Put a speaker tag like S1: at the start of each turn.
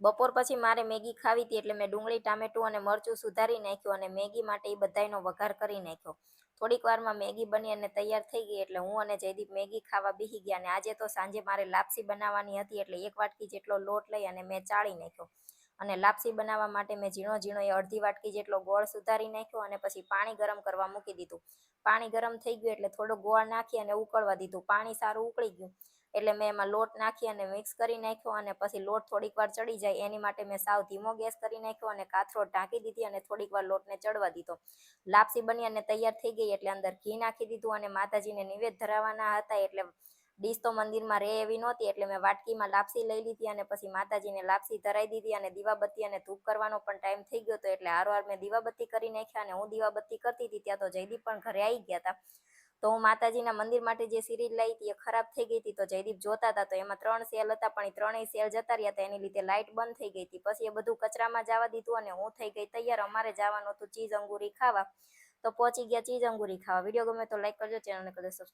S1: બપોર પછી મારે મેગી ખાવી હતી એટલે મેં ડુંગળી, ટામેટું અને મરચું સુધારી નાખ્યું અને મેગી માટે એ બધાનો વઘાર કરી નાખ્યો. થોડીક વારમાં મેગી બની અને તૈયાર થઈ ગઈ એટલે હું અને જયદીપ મેગી ખાવા બેસી ગયા અને આજે તો સાંજે મારે લાપસી બનાવવાની હતી એટલે એક વાટકી જેટલો લોટ લઈ અને મેં ચાળી નાખ્યો. અને લાપસી બનાવવા માટે મેં ઝીણો ઝીણો એ અડધી વાટકી જેટલો ગોળ સુધારી નાખ્યો અને પછી પાણી ગરમ કરવા મૂકી દીધું. પાણી ગરમ થઈ ગયું એટલે થોડો ગોળ નાખી અને ઉકળવા દીધું. પાણી સારું ઉકળી ગયું. એટલે મેં એમાં લોટ નાખી અને મિક્સ કરી નાખ્યો અને પછી લોટ થોડીક વાર ચડી જાય એની માટે મેં સાવ ધીમો ગેસ કરી નાખ્યો અને કાથરો ઢાંકી દીધી અને થોડીક વાર લોટને ચડવા દીધો. લાપસી બની અને તૈયાર થઈ ગઈ એટલે અંદર ઘી નાખી દીધું અને માતાજીને નિવેદ ધરાવવાના હતા એટલે ડીશ તો મંદિરમાં રહે એવી નહોતી એટલે મેં વાટકીમાં લાપસી લઈ લીધી અને પછી માતાજીને લાપસી ધરાઈ દીધી અને દીવાબત્તી અને ધૂપ કરવાનો પણ ટાઈમ થઈ ગયો હતો એટલે હારવાર મેં દીવાબત્તી કરી નાખ્યા અને હું દીવાબત્તી કરતી હતી ત્યાં તો જયદીપ પણ ઘરે આવી ગયા હતા. તો હું માતાજીના મંદિર માટે જે સિરીઝ લાવી હતી એ ખરાબ થઈ ગઈ હતી. તો જયદીપ જોતા હતા તો એમાં ત્રણ સેલ હતા, પણ એ ત્રણેય સેલ જતા રહ્યા હતા. એની લીધે લાઇટ બંધ થઈ ગઈ હતી. પછી એ બધું કચરામાં જવા દીધું અને હું થઈ ગઈ તૈયાર. અમારે જવાનું હતું ચીઝ અંગુરી ખાવા. તો પહોંચી ગયા ચીઝ અંગુરી ખાવા. વીડિયો ગમે તો લાઈક કરજો, ચેનલને કરજો સબસ્ક્રાઈબ